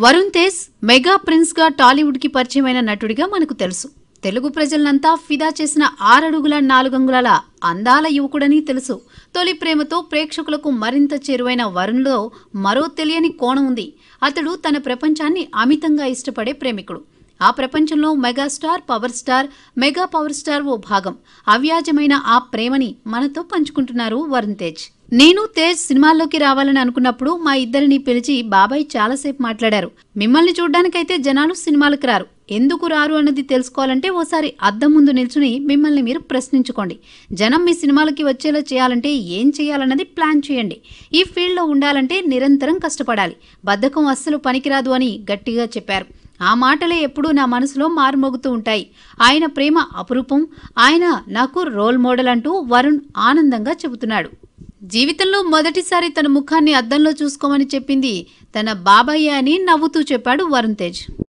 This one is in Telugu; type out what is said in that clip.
వరుణ్ తేజ్ మెగా ప్రిన్స్గా టాలీవుడ్కి పరిచయమైన నటుడిగా మనకు తెలుసు. తెలుగు ప్రజలనంతా ఫిదా చేసిన ఆరడుగుల నాలుగంగుళాల అందాల యువకుడని తెలుసు. తొలి ప్రేమతో ప్రేక్షకులకు మరింత చేరువైన వరుణ్లో మరో తెలియని కోణం ఉంది. అతడు తన ప్రపంచాన్ని అమితంగా ఇష్టపడే ప్రేమికుడు. ఆ ప్రపంచంలో megastar power star mega power star ఓ భాగం. అవ్యాజమైన ఆ ప్రేమని మనతో పంచుకుంటున్నారు వరుణ్ తేజ్. నేను తేజ్ సినిమాల్లోకి రావాలని అనుకున్నప్పుడు మా ఇద్దరిని పిలిచి బాబాయ్ చాలాసేపు మాట్లాడారు. మిమ్మల్ని చూడ్డానికైతే జనాలు సినిమాలకు రారు. ఎందుకు రారు అన్నది తెలుసుకోవాలంటే ఓసారి అద్దం ముందు నిల్చుని మిమ్మల్ని మీరు ప్రశ్నించుకోండి. జనం మీ సినిమాలకి వచ్చేలా చేయాలంటే ఏం చేయాలన్నది ప్లాన్ చేయండి. ఈ ఫీల్డ్లో ఉండాలంటే నిరంతరం కష్టపడాలి. బద్ధకం అస్సలు పనికిరాదు అని గట్టిగా చెప్పారు. ఆ మాటలే ఎప్పుడూ నా మనసులో మారుమోగుతూ ఉంటాయి. ఆయన ప్రేమ అపురూపం. ఆయన నాకు రోల్ మోడల్ అంటూ వరుణ్ ఆనందంగా చెబుతున్నాడు. జీవితంలో మొదటిసారి తన ముఖాన్ని అద్దంలో చూసుకోమని చెప్పింది తన బాబయ్య అని నవ్వుతూ చెప్పాడు వరుణ్ తేజ్.